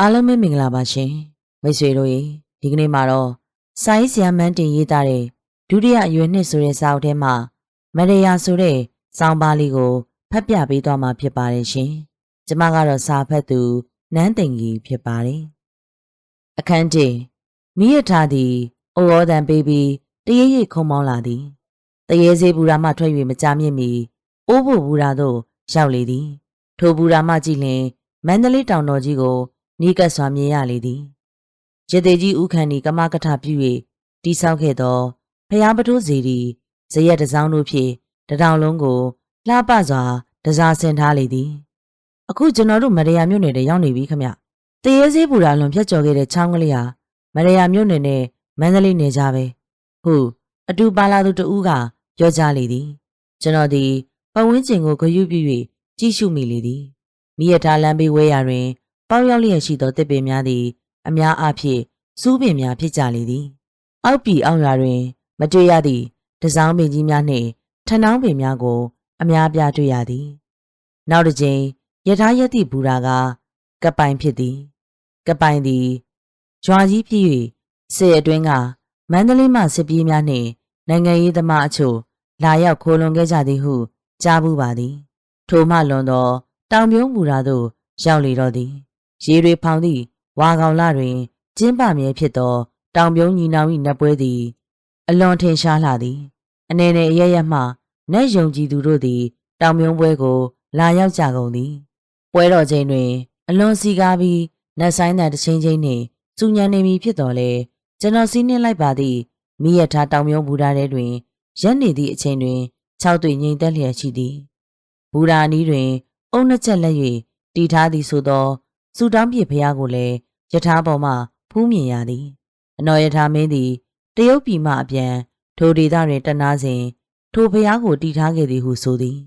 အားလုံးပဲမင်္ဂလာပါရှင်မိတ်ဆွေတို့ရေဒီကနေ့မှာတော့ဆိုင်းဆရာမန်းတင်ရေးသားတဲ့ဒုတိယအရွယ်နှစ်ဆိုတဲ့စာအုပ်ထဲမှာမရယာဆိုတဲ့စောင်းပါးလေးကိုဖတ်ပြပေးသွားမှာဖြစ်ပါတယ်ရှင်ကျမကတော့စာဖတ်သူနန်းသိင်ကြီးဖြစ်ပါတယ်အခန်းကျမိရထားသည်အိုရောတန်ပေးပြီးတရေရိပ်ခုံမောင်းလာသည်တရေစေးဘူရာမှထွက်၍မကြမြင့်မီအိုးဖို့ဘူရာသို့ရောက်လေသည်ထိုဘူရာမှကြည့်လျင်မန္တလေးတောင်တော်ကြီးကို နီးကပ်စွာမြင်ရလေသည်ရသေးကြီးဥခန္ဒီကမကထပြု၍တိဆောက်ခဲ့သောဖျားပထိုးစီရီဇရက်တစောင်းတို့ဖြင့်တထောင်လုံးကိုလှပစွာတစားဆင်ထားလေသည်အခုကျွန်တော်တို့မရယာမြို့နယ်ထဲရောက်နေပြီခမတရေစေးပူရာလွန်ဖြတ်ကျော်ခဲ့တဲ့ချောင်းကလေးဟာမရယာမြို့နယ်နဲ့မန္တလေးနယ်ကြားပဲဟုတ်အတူပါလာသူတဦးကပြောကြလေသည်ကျွန်တော်ဒီပဝင်းကျင်ကိုဂရုပြု၍ကြည့်ရှုမိလေသည်မိရထားလမ်းဘေးဝဲရာတွင် ပေါက်ရောက်လျက်ရှိသောတစ်ပင်များသည် အများအားဖြင့်စူးပင်များဖြစ်ကြလေသည်အောက်ပြည်အောက်ရွာတွင် မတွေ့ရသည့်တစောင်းပင်ကြီးများနှင့်ထဏောင်းပင်များကို အများပြားတွေ့ရသည်နောက်တစ်ကြိမ်ယထာယတိဘူရာကကပ်ပိုင်ဖြစ်သည်ကပ်ပိုင်သည်ရွာကြီးဖြစ်၍စစ်အတွင်းကမန္တလေးမှစစ်ပြေးများနှင့်နိုင်ငံရေးသမားအချို့လာရောက်ခိုးလွန်ခဲ့ကြသည်ဟု ကြားဘူးပါသည်ထိုမှလွန်သောတောင်ပြုံးမူရာသို့ရောက်လေတော့သည် ရေတွေဖောင်သည့်ဝါကောင်လတွင် ကျင်းပမြဲဖြစ်သော တောင်ပြုံးညီနောင်၏နတ်ပွဲသည် အလွန်ထင်ရှားလာသည်အနေနဲ့အရရမှနတ်ယုံကြည်သူတို့သည် တောင်ပြုံးပွဲကို လာရောက်ကြကုန်သည်ပွဲတော်ချိန်တွင် အလွန်စီကားပြီးနတ်ဆိုင်တန်တစ်ချင်းချင်းနှင့်စူညံနေမည်ဖြစ်တော်လဲကျွန်တော်စီးနှင်းလိုက်ပါသည့်မိရထားတောင်ပြုံးဘူရာထဲတွင်ရက်နေသည့်အချိန်တွင်၆တွေ့ငိမ့်သက်လျက်ရှိသည်ဘူရာနီးတွင် အုံနှစ်ချက်လက်၍တီထားသည်ဆိုသော စူတောင်းပြစ်ဖျားကိုလည်းယထာပေါ်မှဖူးမြင်ရသည်အနော်ယထာမင်းသည်တရုတ်ပြည်မှအပြန်ထိုဒေသတွင်တနာစဉ်ထိုဖျားကိုတီထားခဲ့သည်ဟုဆိုသည်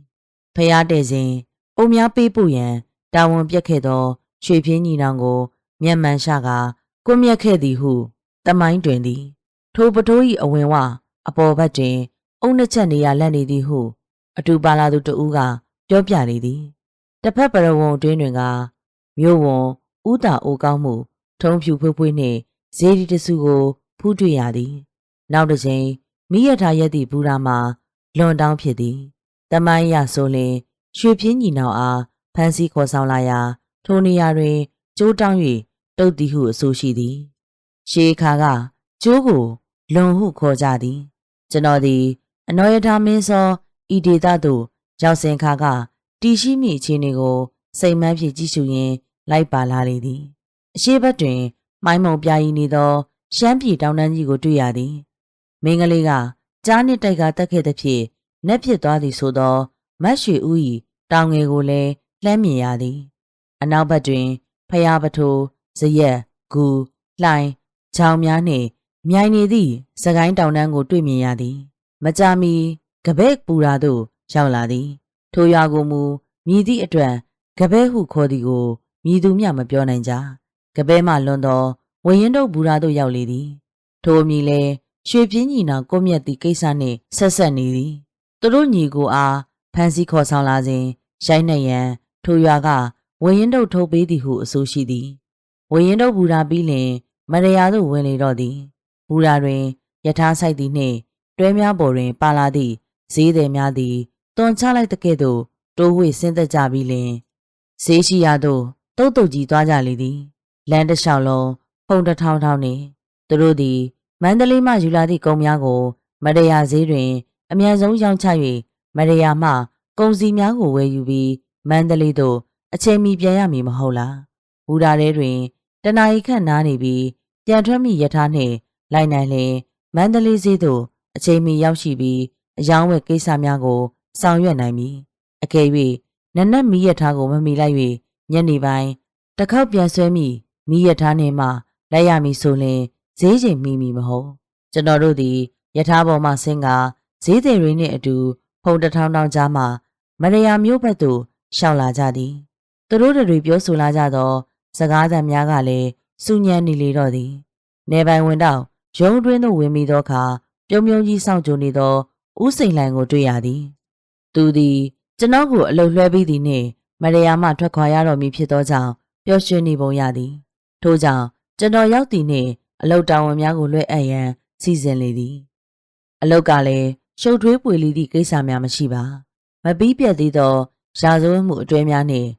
ဖျားတဲ့စဉ်အုံများပေးပို့ရန်တာဝန်ပြက်ခဲ့သောရွှေပြင်းညီနောင်ကိုမျက်မှန်ရှာကကွမျက်ခဲ့သည်ဟုတမိုင်းတွင်သည် ထိုပတိုး၏အဝင်ဝအပေါ်ဘက်တွင် အုံနှစ်ချက်နေရလက်နေသည်ဟု အတူပါလာသူတဦးကပြောပြလေသည်တစ်ဖက်ပရဝုံအတွင်းတွင်က မြို့ဝန်ဥတာအိုကောင်းမှု ထုံးဖြူဖွေးဖွေးနှင့်ဇေဒီတစုကိုဖူးတွေ့ရသည် နောက်တစ်ချိန်မိရထားရက်သည့်ဘူရာမှာလွန်တောင်းဖြစ်သည်တမိုင်းရဆိုလင်ရွှေပြင်းညီနောင်အားဖမ်းဆီးခေါ်ဆောင်လာရာထိုနေရာတွင်ကျိုးတောင်း၍တုတ်သည်ဟုအဆိုရှိသည်ရှေးခါကကျိုးကိုလွန်ဟုခေါ်ကြသည် ကျွန်တော်သည်အနော်ရထားမင်းစောဤဒေသသို့ရောက်စဉ်ခါကတီရှိမိအခြေအနေကိုစိတ်မှန်းဖြင့်ကြည့်ရှုရင်း လိုက်ပါလာလေသည်အရှိဘက်တွင် မိုင်းမုံပြာရီနေသော ရှမ်းပြည်တောင်တန်းကြီးကိုတွေ့ရသည်မင်းကလေးကကြားနှစ်တိုက်ကတက်ခဲ့သည်ဖြင့်နက်ဖြစ်သွားသည်ဆိုသောမတ်ရွှေဦး၏တောင်ငယ်ကိုလည်းလှမ်းမြင်ရသည်အနောက်ဘက်တွင်ဖျားပထိုးဇရက်ဂူလှိုင်ချောင်များနှင့်မြိုင်နေသည့်စကိုင်းတောင်တန်းကိုတွေ့မြင်ရသည်မကြာမီကပဲ့ပူရာသို့ရောက်လာသည် ထိုရွာကိုမူမြည်သည့်အတွက်ကပဲ့ဟုခေါ်သည်ကို မြည်သူမျှမပြောနိုင်ကြကပဲ့မှလွန်သောဝရင်တို့ဘူရာသို့ရောက်လေသည်ထိုအမည်လဲရွှေပြင်းညီနောင်ကိုမြတ်သည့်ကိစ္စနှင့်ဆက်ဆက်နေသည်သူတို့ညီကိုအားဖန်စီခေါ်ဆောင်လာစဉ်ရိုက်နှက်ရန်ထိုရွာကဝရင်တို့ထုတ်ပေးသည်ဟုအဆိုရှိသည်ဝရင်တို့ဘူရာပြီးလင်မရယာသို့ဝင်လေတော့သည်ဘူရာတွင်ယထာဆိုင်သည်နှင့်တွဲများပေါ်တွင် ပါလာသည့်ဈေးသည်များသည်တွန်ချလိုက်တဲ့ကဲ့သို့တိုးဝှေ့ဆင်းသက်ကြပြီးလင်ဈေးရှိရာသို့ တုတ်တုတ်ကြီးသွားကြလေသည်လမ်းတစ်လျှောက်လုံးဖုန်တထောင်ထောင်နှင့်သူတို့သည်မန္တလေးမှယူလာသည့်ကုန်များကို မရယာဈေးတွင် အမြန်ဆုံးရောင်းချ၍မရယာမှကုန်စည်များကိုဝယ်ယူပြီးမန္တလေးသို့အချိန်မီပြန်ရမည်မဟုတ်လားဘူရာထဲတွင်တနာ ਈ ခန့်နားနေပြီးပြန်ထွက်မိယထာနှင့်လိုက်နိုင်လျင်မန္တလေးဈေးသို့အချိန်မီရောက်ရှိပြီးအယောင်းဝယ်ကိစ္စများကိုဆောင်ရွက်နိုင်မည်အကယ်၍နနက်မီးရထားကိုမမီလိုက်၍ ညနေပိုင်းတစ်ခေါက်ပြန်ဆွဲမိမီးရထားနှင့်မှလိုက်ရမည်ဆိုလျှင်ဈေးချိန်မိမီမဟုတ်ကျွန်တော်တို့သည်ယထာပေါ်မှဆင်းကဈေးသည်တွေနှင့်အတူဖုန်တထောင်ထောင်ကြားမှမရယာမျိုးဘက်သို့ရှောင်လာကြသည်သူတို့တွေပြောဆိုလာကြသော စကားသံများကလည်းစူညံနေလေတော့သည်နေပိုင်ဝင်တော့ရုံးတွင်းသို့ဝင်ပြီးသောအခါပြုံးပြုံးကြီးစောင့်ကြိုနေသောဦးစိန်လှိုင်ကိုတွေ့ရသည် သူသည်ကျွန်တော်ကိုအလုတ်လွှဲပြီးသည်နှင့် မရယာမှထွက်ခွာရတော့မည်ဖြစ်သောကြောင့်ပျော်ရွှင်နေပုံရသည်ထို့ကြောင့်ကျွန်တော်ရောက်သည်နှင့်အလုတ်တာဝန်များကိုလွှဲအပ်ရန်စီစဉ်လေသည် အလုတ်ကလည်းရှုပ်ထွေးပွေလီသည့်ကိစ္စများမရှိပါ မပြီးပြတ်သေးသောရာဇဝတ်မှုအတွဲများနှင့်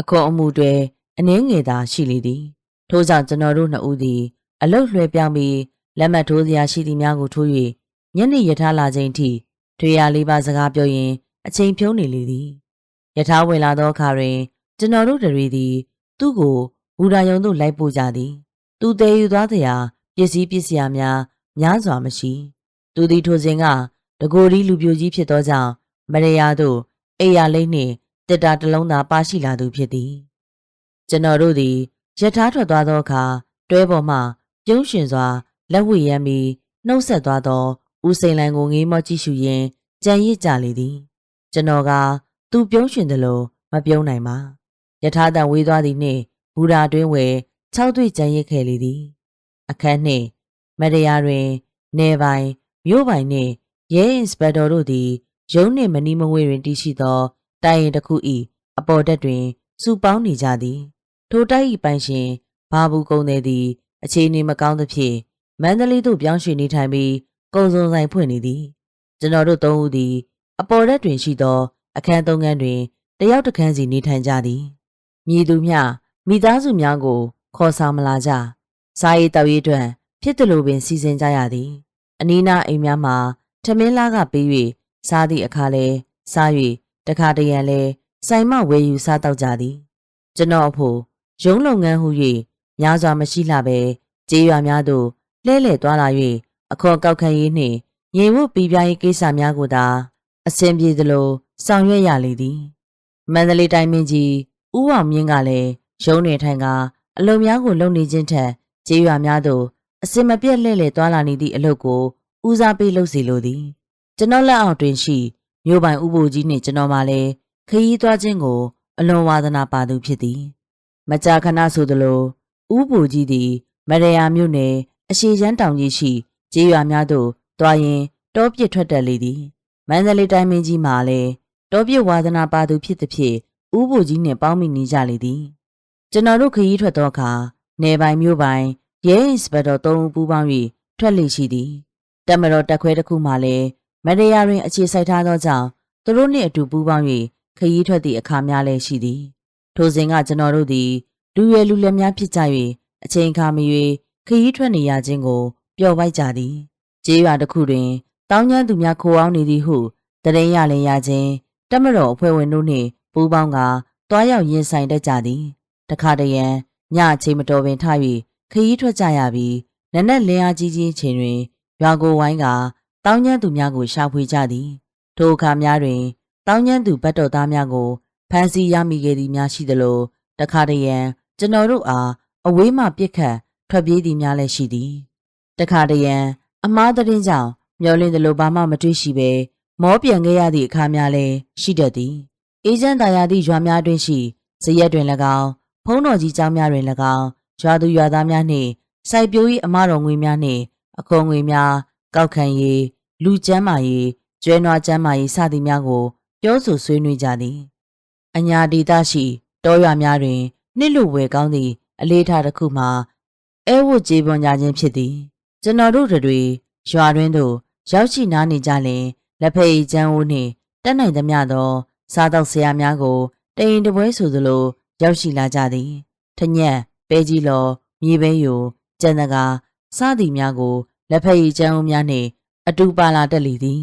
အခွန်အမှုတွေအနှင်းငယ်သာရှိလေသည် ထို့ကြောင့်ကျွန်တော်တို့နှစ်ဦးသည် အလုတ်လွှဲပြောင်းပြီးလက်မှတ်ထိုးစရာရှိသည်များကိုထိုး၍ညနေရထားလာချိန်ထိထွေရလေးပါစကားပြောရင်းအချိန်ဖြုံးနေလေသည် ယထာဝင်လာသောအခါတွင် ကျွန်တော်တို့တွေသည် သူ့ကိုဘူရာယုံသို့လိုက်ပို့ကြသည်သူတည်ယူသွားစရာပစ္စည်းပစ္စယများများစွာမရှိသူသည်ထိုစဉ်ကတကိုယ်ဒီလူပြိုကြီးဖြစ်သောကြောင့်မရယာတို့အိယာလိမ့်နှင့်တစ်တာတစ်လုံးသာပါရှိလာသူဖြစ်သည်ကျွန်တော်တို့သည်ယထာထွက်သွားသောအခါတွဲပေါ်မှပြုံးရှင်စွာလက်ဝှေ့ရမ်းပြီးနှုတ်ဆက်သွားသောဦးစိန်လိုင်ကိုငေးမောကြည့်ရှုရင်းကြံရစ်ကြလေသည် ကျွန်တော်က သူပြုံးရှင်တယ်လို့မပြုံးနိုင်ပါယထာတန်ဝေးသွားသည်နှင့်ဘူရာတွင်ဝဲ၆တွေ့ကြံရစ်ခဲ့လေသည် အခန်းနှင့်မရယာတွင်နေပိုင်မြို့ပိုင်နှင့်ရဲအင်စပက်တော်တို့သည်ရုံးနှင့်မနီးမဝေးတွင်တည်ရှိသောတိုင်ရင်တစ်ခု၏အပေါ်တက်တွင်စုပေါင်းနေကြသည် ထိုတိုက်၏ပိုင်ရှင်ဘာဘူးကုန်းသည်သည် အခြေအနေမကောင်းသဖြင့်မန္တလေးသို့ပြောင်းရွှေ့နေထိုင်ပြီးကုံစုံဆိုင်ဖွင့်နေသည် ကျွန်တော်တို့သုံးဦးသည် အပေါ်တက်တွင်ရှိသော အခန်းသုံးခန်းတွင်တယောက်တစ်ခန်းစီနေထိုင်ကြသည်မြည်သူမျှမိသားစုများကို ခေါ်ဆောင်မလာကြစားရည်တောက်ရည်အတွက်ဖြစ်တယ်လို့ပင်စီစဉ်ကြရသည် အနီးနားအိမ်များမှာထမင်းလားကပေး၍စားသည့်အခါလဲစား၍တခါတရံလဲဆိုင်မဝယ်ယူစားတော့ကြသည် ကျွန်တော်အဖို့ရုံးလုပ်ငန်းဟု၍များစွာမရှိလှပဲကြေးရွာများသို့လဲလှဲသွားလာ၍အခေါ်ကောက်ခံရေးနှင့်ရေဝတ်ပြီးပြားရေးကိစ္စများကိုသာအဆင်ပြေသလို ဆောင်ရွက်ရလေသည်မန္တလေးတိုင်းမင်းကြီးဦးအောင်မြင့်ကလည်းရုံးနေထိုင်ကအလုံများကိုလုပ်နေခြင်းထက်ကြေးရွာများသို့အစင်မပြတ်လှဲ့လှဲသွားလာနေသည့်အလုပ်ကိုဦးစားပေးလုပ်စီလိုသည်ကျွန်တော်လက်အောက်တွင်ရှိမြို့ပိုင်ဥပိုလ်ကြီးနှင့်ကျွန်တော်မှလည်းခရီးသွားခြင်းကို အလွန်ဝါသနာပါသူဖြစ်သည် မကြာခဏဆိုသလိုဥပိုလ်ကြီးသည်မရယာမြို့နယ်အရှိချမ်းတောင်ကြီးရှိကျေးရွာများသို့တွားရင်တောပြစ်ထွက်တက်လေသည်မန္တလေးတိုင်းမင်းကြီးမှလည်း တောပြစ်ဝါသနာပါသူဖြစ်သည်ဖြင့်ဥပိုလ်ကြီးနှင့်ပေါင်းမိနေကြလေသည်ကျွန်တော်တို့ခရီးထွက်သောအခါနေပိုင်မြို့ပိုင်ရဲအင်စပက်တော်သုံးဦးပူးပေါင်း၍ထွက်လေရှိသည်တမတော်တက်ခွဲတစ်ခုမှလည်းမရယာတွင်အခြေစိုက်ထားသောကြောင့်သူတို့နှင့်အတူပူးပေါင်း၍ခရီးထွက်သည့်အခါများလည်းရှိသည်ထိုစဉ်ကကျွန်တော်တို့သည်လူရွယ်လူလက်များဖြစ်ကြ၍အချိန်အခါမရွေခရီးထွက်နေရခြင်းကိုပျော်ပိုက်ကြသည်ကျေးရွာတစ်ခုတွင်တောင်းကျမ်းသူများခိုအောင်နေသည်ဟုတရင်ရလည်းရခြင်း တမတော်အဖွဲ့ဝင်တို့နှင့်ပူးပေါင်းကတွားရောက်ရင်ဆိုင်တတ်ကြသည်တခါတရံညအချိန်မတော်ပင်ထ၍ခရီးထွက်ကြရပြီးနက်နက်လင်းအားကြီးကြီးချိန်တွင်ရွာကိုဝိုင်းကတောင်းကျမ်းသူများကိုရှာဖွေကြသည်ထိုအခါများတွင်တောင်းကျမ်းသူဗတ်တော်သားများကိုဖမ်းဆီးရမိခဲ့သည်များရှိသလိုတခါတရံကျွန်တော်တို့အားအဝေးမှပြစ်ခတ်ထွက်ပြေးသည်များလည်းရှိသည်တခါတရံအမားသတင်းကြောင့်မျောလင်းသလိုဘာမှမတွေ့ရှိဘဲ မောပြန်ခဲ့ရသည့်အခါများလည်းရှိတတ်သည်အေဂျင့်တာယာသည့်ရွာများတွင်ရှိဇရက်တွင်၎င်းဖုံးတော်ကြီးကျောင်းများတွင်၎င်းရွာသူရွာသားများနှင့်စိုက်ပျိုးရေးအမတော်ငွေများနှင့်အခွန်ငွေများကောက်ခံရေးလူကျန်းမာရေးကျွဲနွားကျန်းမာရေးစသည်များကို ပြောဆိုဆွေးနွေးကြသည်အညာဒေသရှိတောရွာများတွင်နှစ်လူဝယ်ကောင်းသည့်အလေးထားတစ်ခုမှာအဲဝတ်ကြေးပွန်ကြခြင်းဖြစ်သည် ကျွန်တော်တို့တွေရွာတွင်သို့ရောက်ရှိနားနေကြလင် လက်ဖက်ရည်ချမ်းဦးနှင့်တက်နိုင်သမျှသော စားတော့ဆရာများကိုတရင်တပွဲဆိုသလို ရောက်ရှိလာကြသည်ထညက်ပဲကြီးလော်မြေပဲယိုကြံတကာစသည်များကိုလက်ဖက်ရည်ချမ်းဦးများနှင့်အတူပါလာတက်လေသည်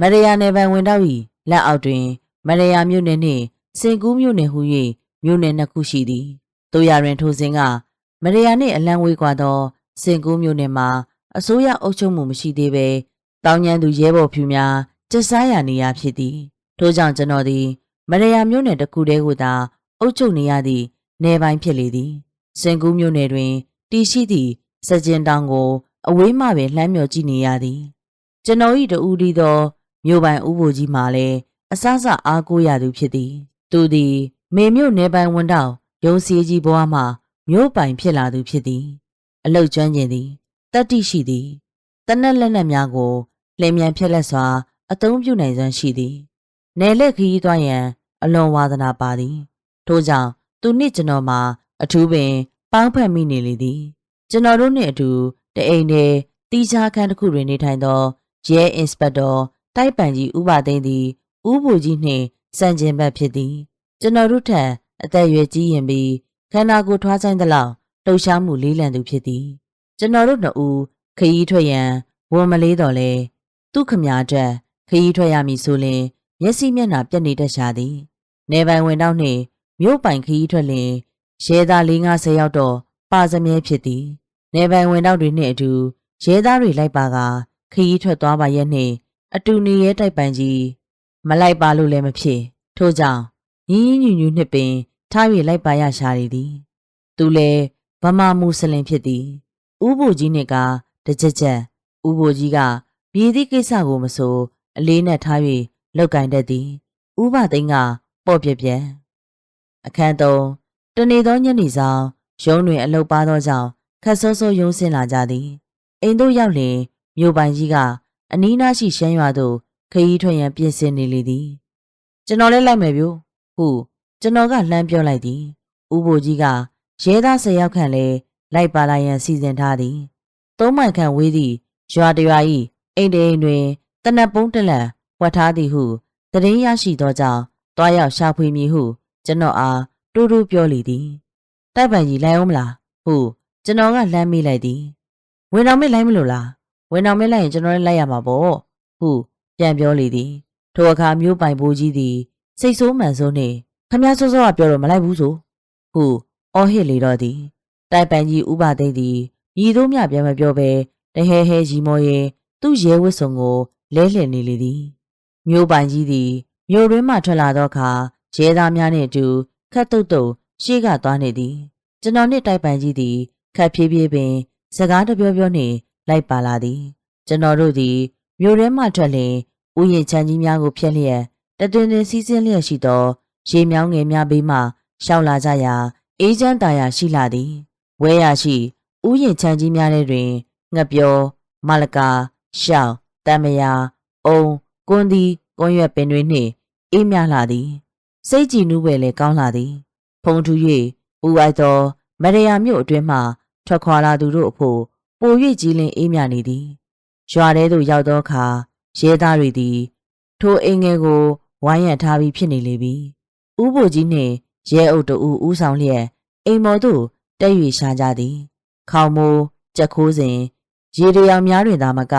မရယာနယ်ပန်ဝင်တော့၏လက်အောက်တွင် မရယာမြို့နယ်နှင့်စင်ကူးမြို့နယ်ဟု၍မြို့နယ်နှစ်ခုရှိသည်တို့ရတွင်ထိုစဉ်ကမရယာနှင့်အလံဝေးကွာသောစင်ကူးမြို့နယ်မှာအစိုးရအုပ်ချုပ်မှုမရှိသေးဘဲ တောင်းကျမ်းသူရဲဘော်ဖြူများကျဆားရနေရဖြစ်သည်ထို့ကြောင့်ကျွန်တော်သည် မရယာမြို့နယ်တစ်ခုတည်းကိုသာအုပ်ချုပ်နေရသည့်နယ်ပိုင်းဖြစ်လေသည်စင်ကူးမြို့နယ်တွင်တည်ရှိသည့်စကြင်တောင်ကို အဝေးမှပင်လှမ်းမြော်ကြည့်နေရသည် ကျွန်တော်၏တူဒီသောမြို့ပိုင်ဥပိုလ်ကြီးမှလည်းအဆအဆအားကိုးရသူဖြစ်သည် သူသည် မေမြို့နယ်ပိုင်ဝန်တောင်ရုံးစည်းကြီးဘွားမှမြို့ပိုင်ဖြစ်လာသူဖြစ်သည် အလုတ်ကျွမ်းကျင်သည်တတ္တိရှိသည်တနက်လက်နက်များကို လျင်မြန်ဖြစ်လက်စွာ အသုံးပြုနိုင်စွမ်းရှိသည်နယ်လက်ခီးသွားရန် အလွန်ဝါသနာပါသည်ထို့ကြောင့်သူနှင့်ကျွန်တော်မှာ အထူးပင်ပေါင်းဖက်မိနေလေသည်ကျွန်တော်တို့နှင့်အတူတအိမ်ထဲတီးခြားခန်းတစ်ခုတွင်နေထိုင်သောရဲအင်စပက်တော်တိုက်ပန်ကြီးဥပသိန်းသည်ဥပူကြီးနှင့်စံကျင်ဘက်ဖြစ်သည်ကျွန်တော်တို့ထံအသက်အရွယ်ကြီးရင်ပြီးခန္ဓာကိုယ်ထွားဆိုင်သလောက်လှုပ်ရှားမှုလေးလံသူဖြစ်သည်ကျွန်တော်တို့နှစ်ဦးခရီးထွက်ရန်ဝန်မလေးတော်လဲ သူခမများတက်ခရီးထွက်ရမည်ဆိုလျှင်မျက်စိမျက်နှာပြက်နေတတ်ရှာသည်နေပိုင်ဝင်တော့နှင့်မြို့ပိုင်ခရီးထွက်လျင်ရဲသား၄50ယောက်တော့ပါစမြဲဖြစ်သည်နေပိုင်ဝင်တော့တွေနှင့်အတူရဲသားတွေလိုက်ပါကခရီးထွက်သွားပါရဲ့နှင့်အတူနေရဲတိုက်ပိုင်ကြီးမလိုက်ပါလို့လည်းမဖြစ်ထို့ကြောင့်ညီညီညူညူနှစ်ပင်ထား၍လိုက်ပါရရှာရည်သည်သူလည်းဗမာမူစလင်ဖြစ်သည်ဥပုကြီးနှင့်ကတကြက်ကြက်ဥပုကြီးက ပြည်သည့်ကိစ္စကိုမဆိုအလေးနဲ့ထား၍လောက်ကင်တတ်သည်ဥပသိန်းကပေါ့ပြက်ပြက်အခန်းသုံးတနေ့သောညနေဆောင်ရုံးတွင်အလုပ်ပါသောကြောင့်ခက်ဆိုးဆိုးယုံစင်လာကြသည်အိမ်သို့ရောက်လျင်မြို့ပိုင်ကြီးကအနီးနားရှိရှမ်းရွာသို့ခရီးထွက်ရန်ပြင်ဆင်နေလေသည်ကျွန်တော်လည်းလိုက်မယ်ဗျို့ဟုကျွန်တော်ကလှမ်းပြောလိုက်သည်ဥပိုလ်ကြီးကရဲသား၁၀ယောက်ခန့်လည်းလိုက်ပါလာရန်စီစဉ်ထားသည်သုံးမိုင်ခန့်ဝေးသည့်ရွာတရွာ၏ အိမ်တအိမ်တွင်တနက်ပုံးတလက်ဝတ်ထားသည်ဟုတရင်ရရှိသောကြောင့်တွားရောက်ရှာဖွေမည်ဟု ကျွန်တော်အားတူတူပြောလေသည်တိုက်ပန်ကြီးလိုက်အောင်မလားဟုကျွန်တော်ကလှမ်းမိလိုက်သည်ဝင်တော်မလိုက်မလို့လားဝင်တော်မလိုက်ရင်ကျွန်တော်လည်းလိုက်ရမှာပေါ့ဟုပြန်ပြောလေသည်ထိုအခါမျိုးပိုင်ဘိုးကြီးသည်စိတ်ဆိုးမှန်ဆိုးနှင့်ခမည်းစောစောကပြောတော့မလိုက်ဘူးဆိုဟုအော်ဟစ်လေတော့သည်တိုက်ပန်ကြီးဥပသိမ့်သည်ညီတို့မြပြန်မပြောဘဲတဟဲဟဲရီမောရင် သူ့ရဲဝတ်စုံကိုလဲလှယ်နေလေသည်မြို့ပိုင်ကြီးသည်မြို့ရင်းမှထွက်လာသောအခါရဲသားများနှင့်အတူခတ်တုတ်တုတ်ရှေ့ကသွားနေသည် ကျွန်တော်နှင့်တိုက်ပိုင်ကြီးသည်ခတ်ဖြည်းဖြည်းပင် စကားတပြောပြောနှင့်လိုက်ပါလာသည် ကျွန်တော်တို့သည်မြို့ထဲမှထွက်လျင်ဥယျာဉ်ချမ်းကြီးများကိုဖျက်လျက်တတွင်တွင်စီးဆင်းလျက်ရှိသောရေမြောင်းငယ်များဘေးမှရှောက်လာကြရာအေးချမ်းတာယာရှိလာသည်ဝဲရရှိဥယျာဉ်ချမ်းကြီးများထဲတွင်ငှက်ပြောမလကာ ရှောက်တမယာအုံကွန်းသည်ကွန်းရွက်ပင်တွေနှင့်အေးမြလာသည်စိတ်ကြည်နူးပဲလည်းကောင်းလာသည် ဖုံထူ၍ပူအိုက်သောမရယာမြို့အတွင်းမှထွက်ခွာလာသူတို့အဖို့ပို၍ကြီးလင်းအေးမြနေသည်ရွာထဲသို့ရောက်သောအခါရဲသားတွေသည် ထိုအိမ်ငယ်ကိုဝိုင်းရံထားပြီးဖြစ်နေလေပြီဥပိုလ်ကြီးနှင့်ရဲအုပ်တို့ဦးဆောင်လျက်အိမ်မော်သို့တက်၍ရှာကြသည်ခေါမိုးကြက်ခိုးစဉ်ရေတရောင်များတွင်သာမက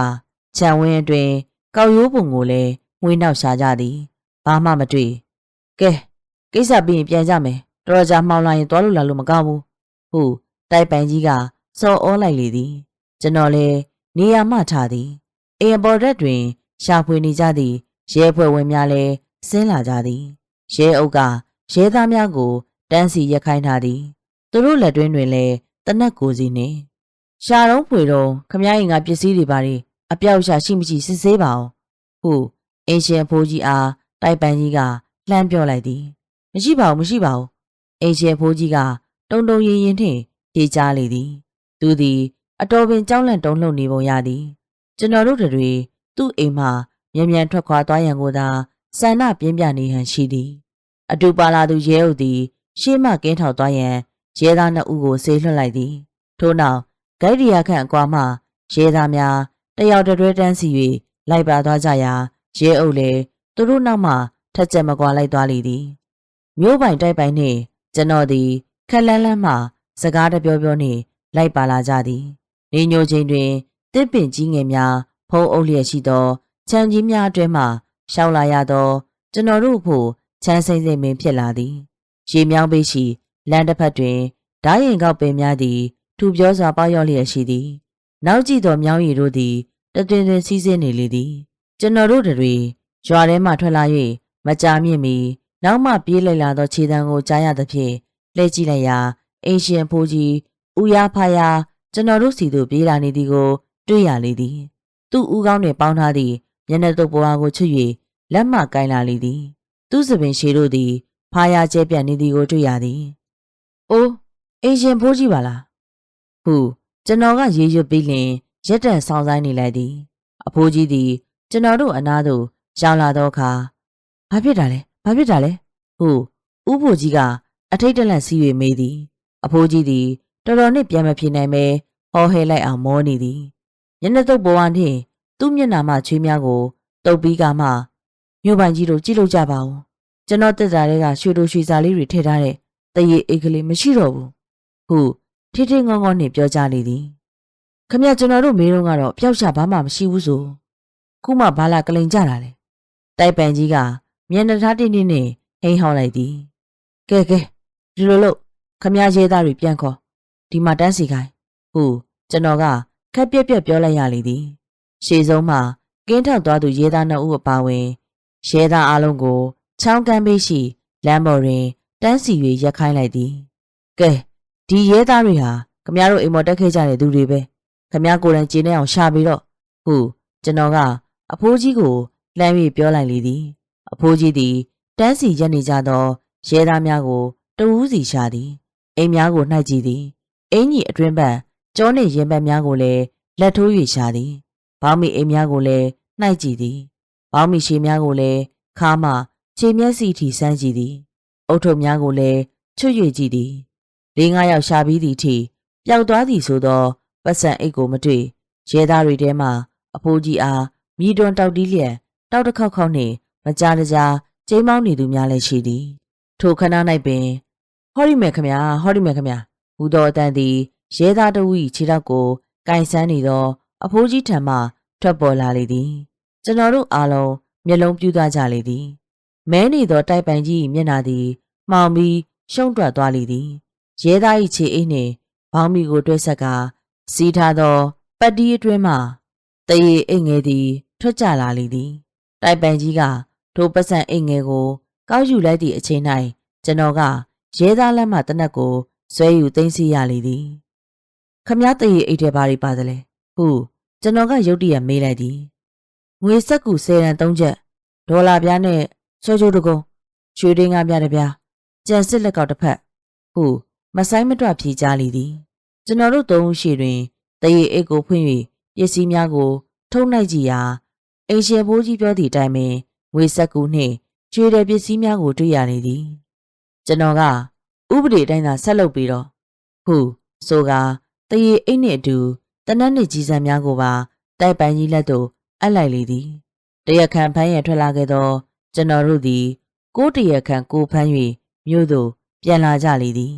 ခြံဝင်းအတွင်ကောက်ရိုးပုံကိုလည်းငွေနောက်ရှာကြသည်ဘာမှမတွေ့ကဲကိစ္စပြီးရင်ပြန်ကြမယ်တော်တော်ကြာမှောင်လာရင်သွားလို့လာလို့မကောင်းဘူးဟုတိုက်ပိုင်ကြီးကစော်ဩလိုက်လေသည် ကျွန်တော်လည်းနေရာမှထားသည်အိမ်ပေါ်ရက်တွင် ရှာဖွေနေကြသည့်ရဲဖွဲ့ဝင်များလည်းဆင်းလာကြသည်ရဲအုပ်ကရဲသားများကိုတန်းစီရက်ခိုင်းထားသည်သူတို့လက်တွင်းတွင်လည်းတနက်ကိုစီနှင့်ရှာတော့ဖွေတော့ခမည်းရင်ကပစ္စည်းတွေပါလေ အပြောက်ရှာရှိမရှိစစ်ဆေးပါအောင်ဟုအင်ရှင်ဖိုးကြီးအားတိုက်ပန်ကြီးကလှမ်းပြောလိုက်သည်မရှိပါဘူးမရှိပါဘူးအင်ရှင်ဖိုးကြီးကတုံတုံရင်ရင်နှင့်ဖြေချလေသည် သူသည် အတော်ပင်ကြောက်လန့်တုန်လှုပ်နေပုံရသည် ကျွန်တော်တို့တွေသူ့အိမ်မှမြန်မြန်ထွက်ခွာသွားရန်ကိုသာဆန္ဒပြင်းပြနေဟန်ရှိသည် အတူပါလာသူရဲအုပ်သည် ရှေ့မှကင်းထောက်သွားရန်ရဲသားနှစ်ဦးကိုဆေးလွှတ်လိုက်သည် ထို့နောက်ဂိုက်ရီယာခန့်အကွာမှရဲသားများ တယောက်တည်းတန်းစီ၍လိုက်ပါသွားကြရာရဲအုပ်လည်းသူတို့နောက်မှထက်ချက်မကွာလိုက်သွားလေသည်မြို့ပိုင်တိုက်ပိုင်နှင့်ကျွန်တော်သည်ခက်လန်းလန်းမှစကားတပြောပြောနှင့်လိုက်ပါလာကြသည်နေညိုချိန်တွင်တစ်ပင်ကြီးငယ်များဖုံးအုပ်လျက်ရှိသောခြံကြီးများအတွင်းမှရှောက်လာရသောကျွန်တော်တို့ဖို့ချမ်းစိမ့်စိမ့်ပင်ဖြစ်လာသည်ရေမြောင်းပေးရှိလမ်းတစ်ဖက်တွင်ဓားရင်ကောက်ပင်များသည်ထူပြောစွာပေါရောက်လျက်ရှိသည် နောက်ကြည့်သောမြောင်းရည်တို့သည်တတွင်တွင်စီးဆင်းနေလေသည် ကျွန်တော်တို့တွေရွာထဲမှထွက်လာ၍မကြာမြင့်မီနောက်မှပြေးလိုက်လာသောခြေတံကိုကြားရသဖြင့်လှည့်ကြည့်လိုက်ရာအင်ရှင်ဖိုးကြီးဦးရဖာယာကျွန်တော်တို့စီသို့ပြေးလာနေသည်ကို တွေ့ရလေသည် သူ့ဦးကောင်းနှင့်ပေါင်းထားသည့်မျက်နှာတုပ်ပွားကိုချွတ်၍လက်မှကိုင်းလာလေသည် သူ့စပင်ရှည်တို့သည် ဖာယာကျဲပြန့်နေသည်ကိုတွေ့ရသည်။အိုးအင်ရှင်ဖိုးကြီးပါလား။ဟု ကျွန်တော်ကရေရွတ်ပြီးလင်ရက်တန့်ဆောင်ဆိုင်နေလိုက်သည်။အဖိုးကြီးသည် ကျွန်တော်တို့အနားသို့ရောက်လာသောအခါဘာဖြစ်တာလဲဘာဖြစ်တာလဲဟုဥဖိုးကြီးကအထိတ်တလန့်စီး၍မေးသည် အဖိုးကြီးသည်တော်တော်နဲ့ပြန်မဖြစ်နိုင်ပဲဟောဟဲလိုက်အောင်မောနေသည်ညနေတုပ်ဘဝနှင့်သူ့မျက်နှာမှချွေးများကိုတုပ်ပြီးကမှမြို့ပိုင်ကြီးတို့ကြည့်လို့ကြပါဦးကျွန်တော်တက်တာတွေကရွှေတို့ရွှေစာလေးတွေထည့်ထားတဲ့တရေအိတ်ကလေးမရှိတော့ဘူးဟု ထိထိငေါငေါနှင့်ပြောကြလေသည်ခမရကျွန်တော်တို့မေးတော့ကတော့ပျောက်ချဘာမှမရှိဘူးဆိုခုမှဘာလာကလိန်ကြတာလဲတိုက်ပန်ကြီးကမျက်နှာထားတင်းတင်းနဲ့ဟိန်ဟောင်းလိုက်သည်ကဲကဲဒီလိုလို့ခမရရဲသားတွေပြန်ခေါ်ဒီမှာတန်းစီခိုင်းဟုကျွန်တော်ကခက်ပြက်ပြက်ပြောလိုက်ရလေသည်ရှေ့ဆုံးမှာကင်းထောက်သွားသူရဲသားနှစ်ဦးအပါဝင်ရဲသားအလုံးကိုချောင်းကမ်းပေးရှိလမ်းပေါ်တွင်တန်းစီ၍ရက်ခိုင်းလိုက်သည်ကဲ ဒီရဲသားတွေဟာခမရတို့အိမ်မော်တက်ခဲ့ကြတဲ့သူတွေပဲခမရကိုယ်တိုင်ကျင်းနေအောင်ရှာပြီးတော့ဟုကျွန်တော်ကအဖိုးကြီးကိုလှမ်း၍ပြောလိုက်လေသည် အဖိုးကြီးသည်တန်းစီရက်နေကြသောရဲသားများကိုတဝူးစီရှာသည်အိမ်များကိုနှိုက်ကြည့်သည်အင်ကြီးအတွင်းဘက်ကျောနှင့်ရင်ဘတ်များကိုလည်းလက်ထိုး၍ရှာသည်ဘောင်းမီအိမ်များကိုလည်းနှိုက်ကြည့်သည်ဘောင်းမီရှည်များကိုလည်းခါမှခြေမျက်စိထိစမ်းကြည့်သည်အုတ်ထုပ်များကိုလည်းချွတ်၍ကြည့်သည် လေးငါးယောက်ရှာပြီးသည့်အထိပျောက်သွားသည်ဆိုသောပတ်စံအိတ်ကိုမတွေ့ရဲသားတွေထဲမှအဖိုးကြီးအားမိတွန်းတောက်တီးလျက်တောက်တစ်ခေါက်ခေါက်နှင့်မကြားတကြားကျိမ်းမောင်းနေသူများလည်းရှိသည် ထိုခဏ၌ပင် ဟောရီမယ်ခမညာဟောရီမယ်ခမညာဟူသောအတန်သည်ရဲသားတဝီခြေထောက်ကိုကင်ဆန်းနေသော အဖိုးကြီးထံမှထွက်ပေါ်လာလေသည်ကျွန်တော်တို့အားလုံးမျက်လုံးပြူးသွားကြလေသည် မဲနေသောတိုက်ပိုင်ကြီး၏မျက်နှာသည်မှောင်ပြီးရှုံ့တွက်သွားလေသည် ရဲသား၏ခြေအိတ်နှင့်ဘောင်းမီကိုတွဲဆက်ကစီးထားသောပတ်တီးအတွင်းမှတရေအိတ်ငယ်သည်ထွက်ကြလာလေသည်တိုက်ပိုင်ကြီးကထိုပတ်စံအိတ်ငယ်ကို ကောက်ယူလိုက်သည့်အချိန်၌ကျွန်တော်ကရဲသားလက်မှတနက်ကိုဆွဲယူသိမ်းဆီးရလေသည်ခမည်းတရေအိတ်ထဲဘာတွေပါသလဲဟုကျွန်တော်ကရုတ်တရက်မေးလိုက်သည်ငွေစက်ကူ10ရန်3ချက်ဒေါ်လာပြားနဲ့ဆွဲချိုးတကုံရွှေရင်းကားပြတစ်ပြားကြံစစ်လက်ကောက်တစ်ဖက်ဟု မဆိုင်မတွဖြေကြလေသည်ကျွန်တော်တို့သုံးဦးရှိတွင်တရေအိတ်ကိုဖွင့်၍ပစ္စည်းများကို ထုံလိုက်ကြည့်ရာအိမ်ရှင်ဘိုးကြီးပြောသည့်အတိုင်းပင်ငွေစက်ကူနှင့်ကျွေတဲ့ပစ္စည်းများကိုတွေ့ရနေသည်ကျွန်တော်ကဥပဒေအတိုင်းသာဆက်လုပ်ပြီးတော့ဟုဆိုကတရေအိတ်နှင့်အတူတနက်နှစ်ကြီးစံများကိုပါတိုက်ပိုင်ကြီးလက်သို့အပ်လိုက်လေသည်တရက်ခန့်ဖမ်းရထွက်လာခဲ့သော ကျွန်တော်တို့သည်ကိုးတရက်ခန့်ကိုဖမ်း၍မြို့သို့ပြန်လာကြလေသည်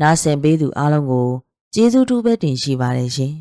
နားဆင်ပေးသူအားလုံးကိုကျေးဇူးတူးပဲတင်ရှိပါတယ်ရှင်